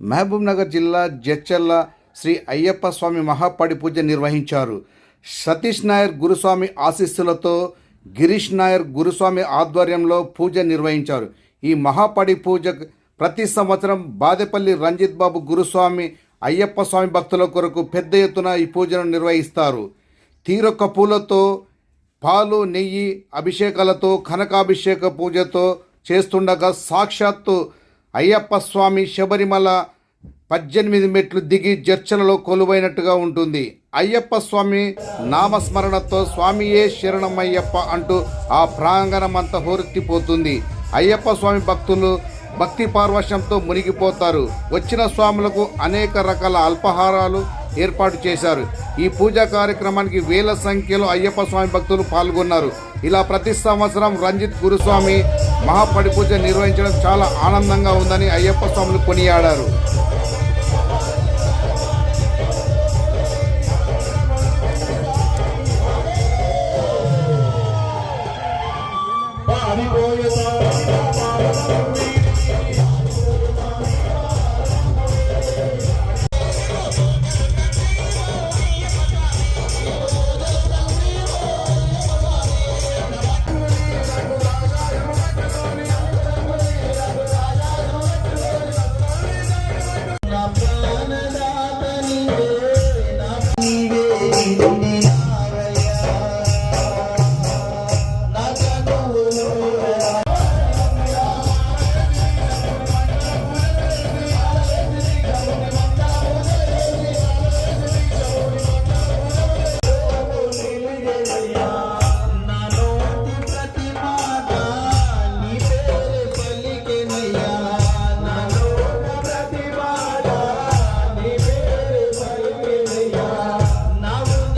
మహబూబ్నగర్ జిల్లా జడ్చల్ల శ్రీ అయ్యప్ప స్వామి మహాపడి పూజ నిర్వహించారు. సతీష్ నాయర్ గురుస్వామి ఆశీస్సులతో గిరీష్ నాయర్ గురుస్వామి ఆధ్వర్యంలో పూజ నిర్వహించారు. ఈ మహాపడి పూజ ప్రతి సంవత్సరం బాదేపల్లి రంజిత్ బాబు గురుస్వామి అయ్యప్ప స్వామి భక్తుల కొరకు పెద్ద ఎత్తున ఈ పూజను నిర్వహిస్తారు. తీరొక్క పూలతో పాలు నెయ్యి అభిషేకాలతో కనకాభిషేక పూజతో చేస్తుండగా సాక్షాత్తు అయ్యప్ప స్వామి శబరిమల పద్దెనిమిది మెట్లు దిగి జర్చలలో కొలువైనట్టుగా ఉంటుంది. అయ్యప్ప స్వామి నామస్మరణతో స్వామియే శరణమయ్యప్ప అంటూ ఆ ప్రాంగణమంతా హోరెత్తిపోతుంది. అయ్యప్ప స్వామి భక్తులు భక్తి పార్వశ్యంతో మునిగిపోతారు. వచ్చిన స్వాములకు అనేక రకాల అల్పాహారాలు ఏర్పాటు చేశారు. ఈ పూజా కార్యక్రమానికి వేల సంఖ్యలో అయ్యప్ప స్వామి భక్తులు పాల్గొన్నారు. ఇలా ప్రతి సంవత్సరం రంజిత్ గురుస్వామి మహాపడి పూజ నిర్వహించడం చాలా ఆనందంగా ఉందని అయ్యప్ప స్వాములు కొనియాడారు. Ali Boyas.